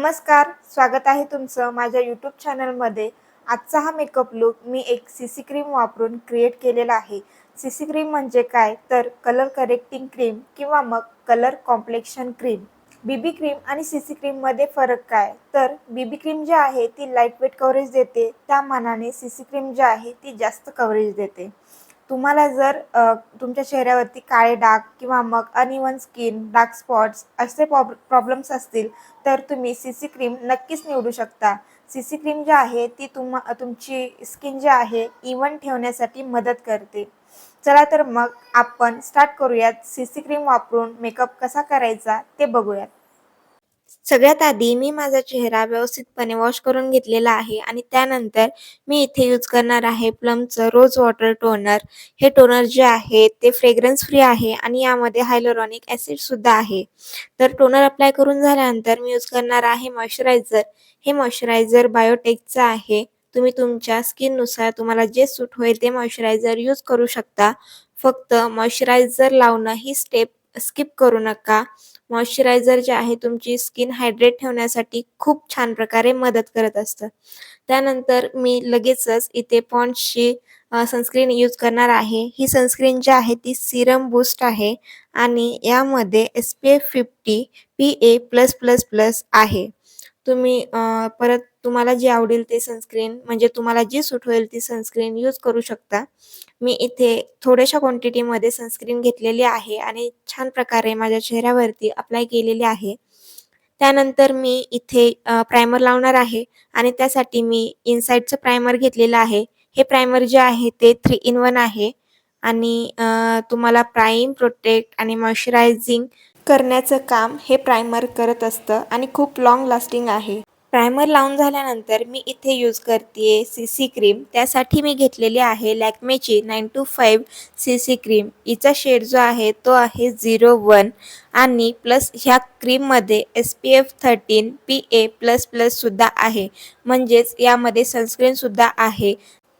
नमस्कार स्वागत आहे तुमचं माझ्या यूट्यूब चॅनलमध्ये आजचा हा मेकअप लुक मी एक सी सी क्रीम वापरून क्रिएट केलेला आहे. सी सी क्रीम म्हणजे काय? तर कलर करेक्टिंग क्रीम किंवा मग colour complexion cream B B cream आणि सी सी क्रीममध्ये फरक काय? तर बी बी क्रीम जी आहे ती लाइट वेट कव्हरेज देते. त्या मानाने सी सी क्रीम जी आहे ती जास्त कव्हरेज देते. तुम्हाला जर तुमच्या चेहऱ्यावरती काळे डाग किंवा मग अनइवन स्किन डार्क स्पॉट्स असे प्रॉब प्रॉब्लेम्स असतील तर तुम्ही सी सी क्रीम नक्कीच निवडू शकता. सी सी क्रीम जी आहे ती तुम्हा तुमची स्किन जी आहे इवन ठेवण्यासाठी मदत करते. चला तर मग आपण स्टार्ट करूयात. सी सी क्रीम वापरून मेकअप कसा करायचा ते बघूयात. सगळ्यात आधी मी माझा चेहरा व्यवस्थितपणे वॉश करून घेतलेला आहे आणि त्यानंतर मी इथे यूज करणार आहे प्लमचं रोज वॉटर टोनर हे टोनर जे आहे ते फ्रेग्रन्स फ्री आहे आणि यामध्ये हायलोरॉनिक ॲसिडसुद्धा आहे. तर टोनर अप्लाय करून झाल्यानंतर मी यूज करणार आहे मॉइश्चरायझर हे मॉइश्चरायझर बायोटेकचं आहे. तुम्ही तुमच्या स्किननुसार तुम्हाला जे सूट होईल ते मॉइश्चरायझर यूज करू शकता. फक्त मॉइश्चरायझर लावणं ही स्टेप स्किप करू नका. मॉइश्चरायझर जे आहे तुमची स्किन हायड्रेट ठेवण्यासाठी खूप छान प्रकारे मदत करत असतं. त्यानंतर मी लगेचच इथे पॉन्ड्सची सनस्क्रीन यूज करणार आहे. ही सनस्क्रीन जी आहे ती सिरम बूस्ट आहे आणि यामध्ये S P F fifty P A plus plus plus आहे. तुम्ही परत तुम्हाला जे आवडेल ते सनस्क्रीन म्हणजे तुम्हाला जी सूट होईल ती सनस्क्रीन यूज करू शकता. मी इथे थोड्याशा क्वांटिटीमध्ये सनस्क्रीन घेतलेली आहे आणि छान प्रकारे माझ्या चेहऱ्यावरती अप्लाय केलेली आहे. त्यानंतर मी इथे प्रायमर लावणार आहे आणि त्यासाठी मी इनसाईडचं प्रायमर घेतलेलं आहे. हे प्रायमर जे आहे ते थ्री इन वन आहे आणि तुम्हाला प्राईम प्रोटेक्ट आणि मॉइश्चरायझिंग करण्याचं काम हे प्रायमर करत असतं आणि खूप लाँग लास्टिंग आहे. प्रायमर लावून झाल्यानंतर मी इथे यूज करते सी सी क्रीम त्यासाठी मी घेतलेली आहे लॅक्मेची nine two five C C cream हिचा शेड जो आहे तो आहे झिरो वन आणि प्लस ह्या क्रीममध्ये S P F thirteen P A plus प्लससुद्धा आहे. म्हणजेच यामध्ये सनस्क्रीनसुद्धा आहे.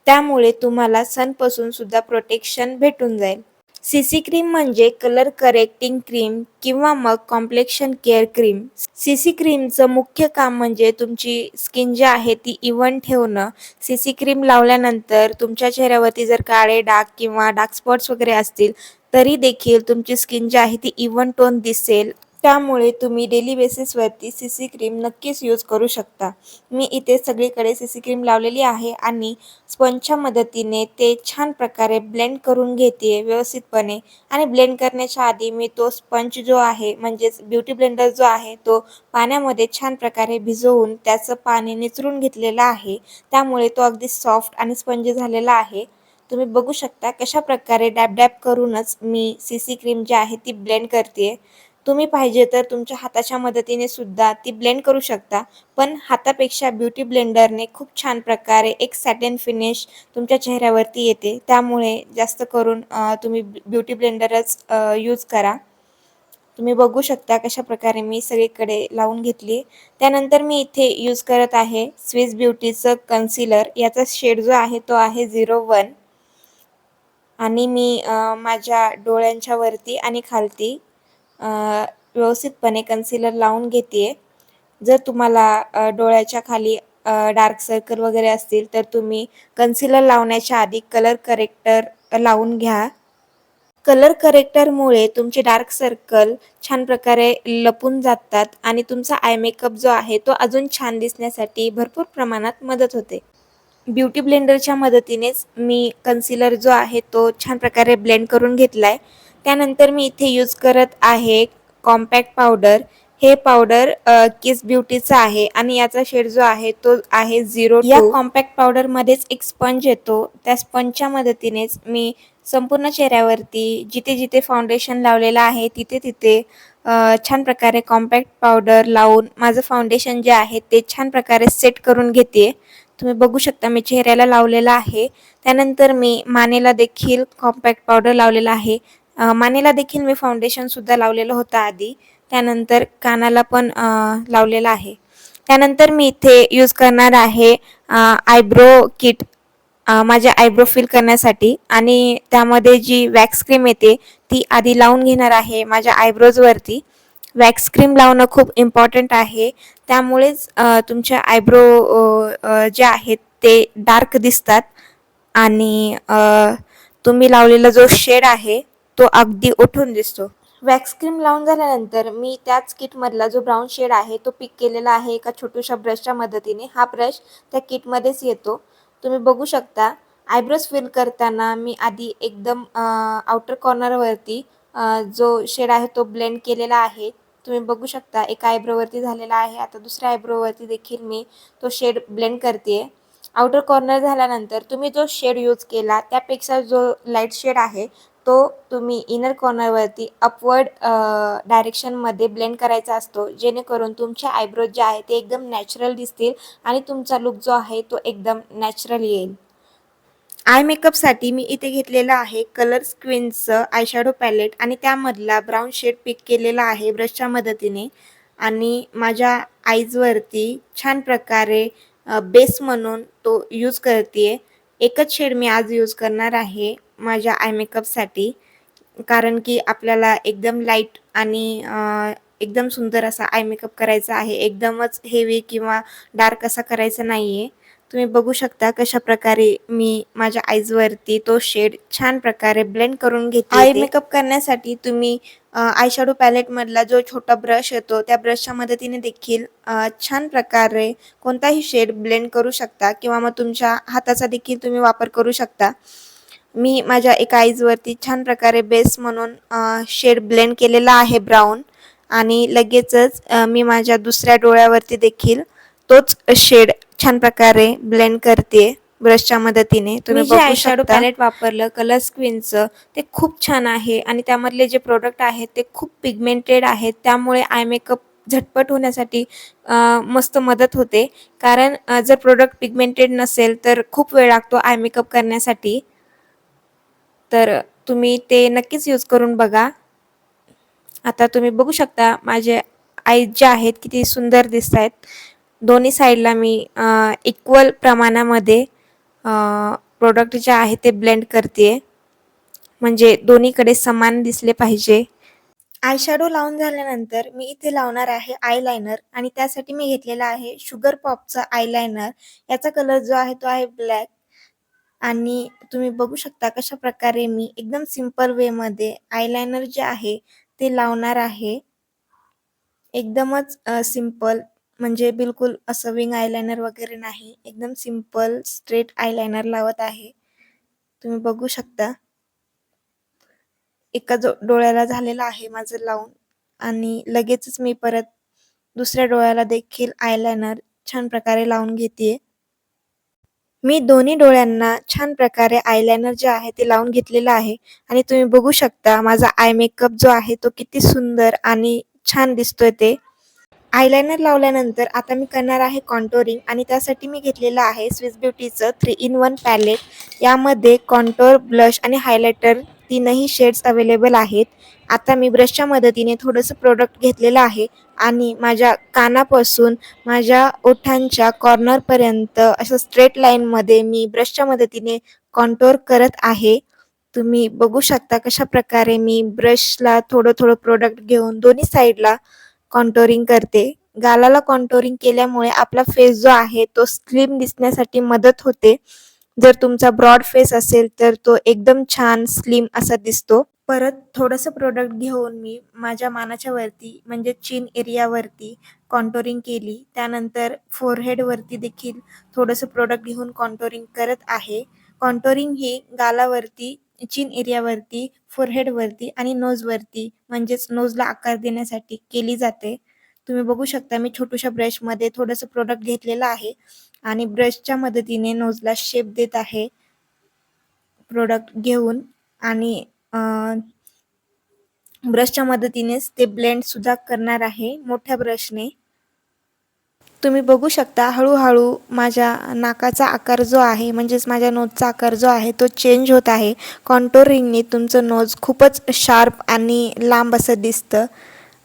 त्यामुळे तुम्हाला सनपासूनसुद्धा प्रोटेक्शन भेटून जाईल. सी सी क्रीम म्हणजे कलर करेक्टिंग क्रीम किंवा मग complexion care cream C C क्रीमचं मुख्य काम म्हणजे तुमची स्किन जी आहे ती इवन ठेवणं. सी सी क्रीम लावल्यानंतर तुमच्या चेहऱ्यावरती जर काळे डाग किंवा डार्क स्पॉट्स वगैरे असतील तरी देखील तुमची स्किन जी आहे ती इवन टोन दिसेल. त्यामुळे तुम्ही डेली बेसिसवरती सी सी क्रीम नक्कीच यूज करू शकता. मी इथे सगळीकडे सी सी क्रीम लावलेली आहे आणि स्पंजच्या मदतीने ते छान प्रकारे ब्लेंड करून घेते व्यवस्थितपणे. आणि ब्लेंड करण्याच्या आधी मी तो स्पंज जो आहे म्हणजेच ब्युटी ब्लेंडर जो आहे तो पाण्यामध्ये छान प्रकारे भिजवून त्याचं पाणी निचरून घेतलेलं आहे. त्यामुळे तो अगदी सॉफ्ट आणि स्पंज झालेला आहे. तुम्ही बघू शकता कशा प्रकारे डॅब डॅब करूनच मी सी सी क्रीम जी आहे ती ब्लेंड करते तुम्ही पाहिजे तर तुमच्या हाताच्या मदतीने सुद्धा ती ब्लेंड करू शकता. पण हातापेक्षा ब्युटी ब्लेंडरने खूप छान प्रकारे एक सॅटेन फिनिश तुमच्या चेहऱ्यावरती येते. त्यामुळे जास्त करून तुम्ही ब्युटी ब्लेंडरच यूज करा. तुम्ही बघू शकता कशा प्रकारे मी सगळीकडे लावून घेतली त्यानंतर मी इथे यूज करत आहे स्विस ब्युटीचं कन्सिलर याचा शेड जो आहे तो आहे झिरो वन आणि मी माझ्या डोळ्यांच्या वरती आणि खालती व्यवस्थितपणे कन्सिलर लावून घेते जर तुम्हाला डोळ्याच्या खाली डार्क सर्कल वगैरे असतील तर तुम्ही कन्सिलर लावण्याच्या आधी कलर करेक्टर लावून घ्या. कलर करेक्टरमुळे तुमचे डार्क सर्कल छान प्रकारे लपून जातात आणि तुमचा आय मेकअप जो आहे तो अजून छान दिसण्यासाठी भरपूर प्रमाणात मदत होते. ब्युटी ब्लेंडरच्या मदतीनेच मी कन्सिलर जो आहे तो छान प्रकारे ब्लेंड करून घेतला आहे त्यानंतर मी इथे यूज करत आहे कॉम्पॅक्ट पावडर हे पावडर किस ब्युटीचं आहे आणि याचा शेड जो आहे तो आहे झिरो या कॉम्पॅक्ट पावडरमध्येच एक स्पंज येतो. त्या स्पंजच्या मदतीनेच मी संपूर्ण चेहऱ्यावरती जिथे जिथे फाउंडेशन लावलेलं आहे तिथे तिथे छान प्रकारे कॉम्पॅक्ट पावडर लावून माझं फाउंडेशन जे आहे ते छान प्रकारे सेट करून घेते. तुम्ही बघू शकता मी चेहऱ्याला लावलेला आहे. त्यानंतर मी मानेला देखील कॉम्पॅक्ट पावडर लावलेला आहे. मानेला देखील मी फाउंडेशनसुद्धा लावलेलं होतं आधी. त्यानंतर कानाला पण लावलेला लावलेलं आहे. त्यानंतर मी इथे यूज करणार आहे आयब्रो किट माझे आयब्रो फिल करण्यासाठी. आणि त्यामध्ये जी वॅक्स क्रीम येते ती आधी लावून घेणार आहे माझ्या आयब्रोजवरती वॅक्स क्रीम लावणं खूप इम्पॉर्टंट आहे. त्यामुळेच तुमच्या आयब्रो जे आहेत ते डार्क दिसतात. आणि तुम्ही लावलेला जो शेड आहे तो अगदी उठून दिसतो. वॅक्स क्रीम लावून झाल्यानंतर मी त्याच किटमधला जो ब्राऊन शेड आहे तो पिक केलेला आहे एका छोट्याशा ब्रशच्या मदतीने. हा ब्रश त्या किटमध्येच येतो. तुम्ही बघू शकता आयब्रोज फिल करताना मी आधी एकदम आउटर कॉर्नरवरती जो शेड आहे तो ब्लेंड केलेला आहे. तुम्ही बघू शकता एका आयब्रोवरती झालेला आहे. आता दुसऱ्या आयब्रोवरती देखील मी तो शेड ब्लेंड करते आउटर कॉर्नर झाल्यानंतर तुम्ही जो शेड यूज केला त्यापेक्षा जो लाइट शेड आहे तो तुम्ही इनर कॉर्नरवरती अपवर्ड डायरेक्शनमध्ये ब्लेंड करायचा असतो. जेणेकरून तुमचे आयब्रोज जे आहे ते एकदम नॅचरल दिसतील आणि तुमचा लुक जो आहे तो एकदम नॅचरल येईल. आय मेकअपसाठी मी इथे घेतलेला आहे कलर स्क्विनचं आयशॅडो पॅलेट आणि त्यामधला ब्राऊन शेड पिक केलेला आहे ब्रशच्या मदतीने. आणि माझ्या आईजवरती छान प्रकारे बेस म्हणून तो यूज करते एकच शेड मी आज यूज करणार आहे. माझ्या आय मेकअपसाठी कारण की आपल्याला एकदम लाइट आणि एकदम सुंदर असा आय मेकअप करायचा आहे. एकदमच हेवी किंवा डार्क असा करायचा नाही आहे तुम्ही बघू शकता कशा प्रकारे मी माझ्या आईजवरती तो शेड छान प्रकारे ब्लेंड करून घेते. आय मेकअप करण्यासाठी तुम्ही आय शॅडो पॅलेटमधला जो छोटा ब्रश येतो त्या ब्रशच्या मदतीने देखील छान प्रकारे कोणताही शेड ब्लेंड करू शकता किंवा मग तुमच्या हाताचा देखील तुम्ही वापर करू शकता. मी माझ्या एका आईजवरती छान प्रकारे बेस म्हणून शेड ब्लेंड केलेला आहे ब्राऊन. आणि लगेचच मी माझ्या दुसऱ्या डोळ्यावरती देखील तोच शेड छान प्रकारे ब्लेंड करते ब्रशच्या मदतीने. तुम्ही जे आयशॅडो पॅलेट वापरलं कलर स्क्रीनचं ते खूप छान आहे. आणि त्यामधले जे प्रोडक्ट आहेत ते खूप पिगमेंटेड आहेत. त्यामुळे आय मेकअप झटपट होण्यासाठी मस्त मदत होते. कारण जर प्रोडक्ट पिगमेंटेड नसेल तर खूप वेळ लागतो आय मेकअप करण्यासाठी. तर तुम्ही ते नक्कीच यूज करून बघा. आता तुम्ही बघू शकता माझे आई जे आहेत किती सुंदर दिसत आहेत दोन्ही साईडला मी इक्वल प्रमाणामध्ये प्रोडक्ट जे आहे ते ब्लेंड करते म्हणजे दोन्हीकडे समान दिसले पाहिजे. आयशॅडो लावून झाल्यानंतर मी इथे लावणार आहे आयलायनर आणि त्यासाठी मी घेतलेला आहे शुगर पॉपचा आयलायनर याचा कलर जो आहे तो आहे ब्लॅक आणि तुम्ही बघू शकता कशा प्रकारे मी एकदम सिंपल वेमध्ये आयलायनर जे आहे ते लावणार आहे. एकदमच सिंपल म्हणजे बिलकुल असं विंग आयलायनर वगैरे नाही एकदम सिंपल स्ट्रेट आयलायनर लावत आहे. तुम्ही बघू शकता. एका जो डोळ्याला झालेला आहे माझं लावून आणि लगेचच मी परत दुसऱ्या डोळ्याला देखील आयलायनर छान प्रकारे लावून घेते मी दोन्ही डोळ्यांना छान प्रकारे आयलायनर जे आहे ते लावून घेतलेलं आहे. आणि तुम्ही बघू शकता माझा आय मेकअप जो आहे तो किती सुंदर आणि छान दिसतोय ते. आयलायनर लावल्यानंतर आता मी करणार आहे कॉन्टोरिंग आणि त्यासाठी मी घेतलेलं आहे स्विस ब्युटीचं थ्री इन वन पॅलेट यामध्ये कॉन्टोर ब्लश आणि हायलायटर तीनही शेड्स अवेलेबल आहेत. आता मी ब्रशच्या मदतीने थोडंसं प्रोडक्ट घेतलेलं आहे आणि माझ्या कानापासून माझ्या ओठांच्या कॉर्नरपर्यंत असं स्ट्रेट लाईनमध्ये मी ब्रशच्या मदतीने कॉन्टोर करत आहे. तुम्ही बघू शकता कशा प्रकारे मी ब्रशला थोडं थोडं प्रोडक्ट घेऊन दोन्ही साईडला कॉन्टोरिंग करते. गालाला कॉन्टोरिंग केल्यामुळे आपला फेस जो आहे तो स्लिम दिसण्यासाठी मदत होते. जर तुमचा ब्रॉड फेस असेल तर तो एकदम छान स्लिम असा दिसतो. परत थोडंसं प्रोडक्ट घेऊन मी माझ्या मानाच्या वरती म्हणजे चीन एरियावरती कॉन्टोरिंग केली. त्यानंतर फोरहेडवरती देखील थोडंसं प्रोडक्ट घेऊन कॉन्टोरिंग करत आहे. कॉन्टोरिंग ही गालावरती चीन एरियावरती फोरहेडवरती आणि नोजवरती म्हणजेच नोजला आकार देण्यासाठी केली जाते. तुम्ही बघू शकता मी छोटूशा ब्रशमध्ये थोडंसं प्रोडक्ट घेतलेलं आहे. आणि ब्रशच्या मदतीने नोजला शेप देत आहे. प्रोडक्ट घेऊन आणि ब्रशच्या मदतीनेच ते ब्लेंड सुद्धा करणार आहे मोठ्या ब्रशने तुम्ही बघू शकता हळूहळू माझ्या नाकाचा आकार जो आहे म्हणजेच माझ्या नोजचा आकार जो आहे तो चेंज होत आहे. कॉन्टोरिंगने तुमचं नोज खूपच शार्प आणि लांब असं दिसतं.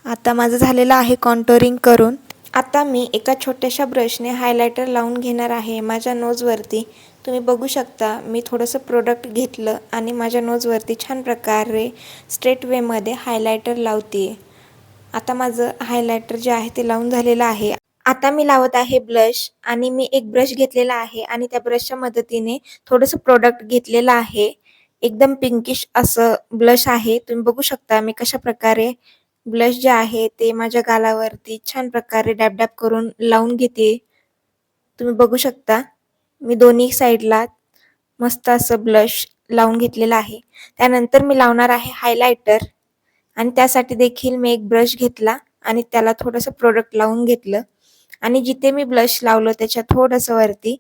आता माझं झालेलं आहे कॉन्टोरिंग करून. आता मी एका छोट्याशा ब्रशने हायलायटर लावून घेणार आहे. माझ्या नोजवरती तुम्ही बघू शकता मी थोडंसं प्रोडक्ट घेतलं आणि माझ्या नोजवरती छान प्रकारे स्ट्रेट वेमध्ये हायलायटर लावते आता माझं हायलायटर जे आहे ते लावून झालेलं आहे. आता मी लावत आहे ब्लश आणि मी एक ब्रश घेतलेला आहे आणि त्या ब्रशच्या मदतीने थोडंसं प्रोडक्ट घेतलेलं आहे. एकदम पिंकिश असं ब्लश आहे. तुम्ही बघू शकता मी कशा प्रकारे ब्लश जे आहे ते माझ्या गालावरती छान प्रकारे डॅब डॅब करून लावून घेते. तुम्ही बघू शकता मी दोन्ही साईडला मस्त असं ब्लश लावून घेतलेलं आहे. त्यानंतर मी लावणार आहे हायलायटर आणि त्यासाठी देखील मी एक ब्रश घेतला आणि त्याला थोडंसं प्रोडक्ट लावून घेतलं. आणि जिथे मी ब्लश लावलं त्याच्या थोडंसं वरती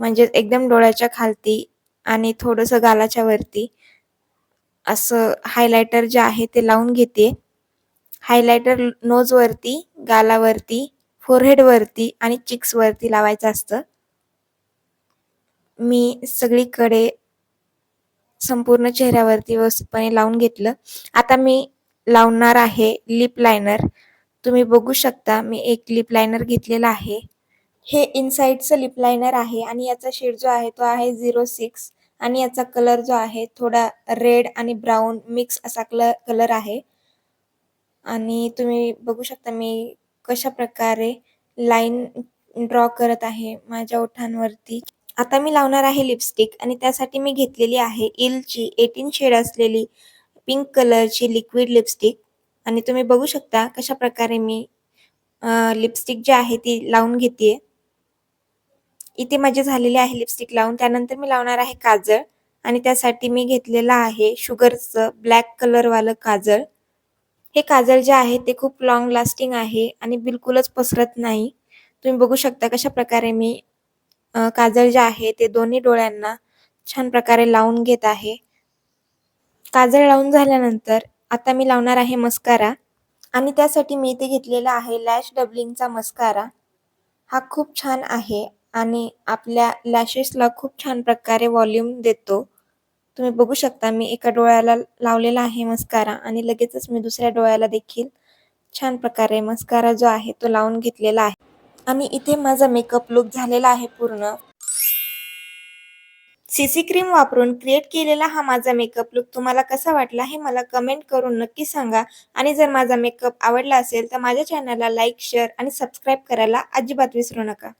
म्हणजे एकदम डोळ्याच्या खालती आणि थोडंसं गालाच्या वरती असं हायलायटर जे आहे ते लावून घेते. हायलायटर नोजवरती गालावरती फोरहेडवरती आणि चिक्सवरती लावायचं असतं. मी सगळीकडे संपूर्ण चेहऱ्यावरती व्यवस्थितपणे लावून घेतलं. आता मी लावणार आहे लिप लायनर तुम्ही बघू शकता मी एक लिप लायनर घेतलेला आहे. हे इनसाईडचं लिप लायनर आहे आणि याचा शेड जो आहे तो आहे झिरो सिक्स आणि याचा कलर जो आहे थोडा रेड आणि ब्राऊन मिक्स असा कलर कलर आहे. आणि तुम्ही बघू शकता मी कशा प्रकारे लाईन ड्रॉ करत आहे माझ्या ओठांवरती. आता मी लावणार आहे लिपस्टिक आणि त्यासाठी मी घेतलेली आहे इलची एटीन शेड असलेली पिंक कलरची लिक्विड लिपस्टिक आणि तुम्ही बघू शकता कशा प्रकारे मी लिपस्टिक जी आहे ती लावून घेते इथे माझे झालेले आहे लिपस्टिक लावून. त्यानंतर मी लावणार आहे काजळ आणि त्यासाठी मी घेतलेलं आहे शुगरचं ब्लॅक कलरवालं काजळ. हे काजळ जे आहे ते खूप लॉंग लास्टिंग आहे आणि बिलकुलच पसरत नाही. तुम्ही बघू शकता कशा प्रकारे मी काजळ जे आहे ते दोन्ही डोळ्यांना छान प्रकारे लावून घेत आहे. काजळ लावून झाल्यानंतर आता मी लावणार आहे मस्कारा आणि त्यासाठी मी इथे घेतलेला आहे लॅश डबलिंगचा मस्कारा. हा खूप छान आहे आणि आपल्या लॅशेसला खूप छान प्रकारे वॉल्यूम देतो. तुम्ही बघू शकता मी एका डोळ्याला लावलेला आहे मस्कारा आणि लगेचच मी दुसऱ्या डोळ्याला देखील छान प्रकारे मस्कारा जो आहे तो लावून घेतलेला आहे. आणि इथे माझा मेकअप लुक झालेला आहे पूर्ण. सीसी क्रीम वापरून क्रिएट केलेला हा माझा मेकअप लुक तुम्हाला कसा वाटला हे मला कमेंट करून नक्की सांगा. आणि जर माझा मेकअप आवडला असेल तर माझ्या चॅनलला लाईक शेअर आणि सबस्क्राईब करायला अजिबात विसरू नका.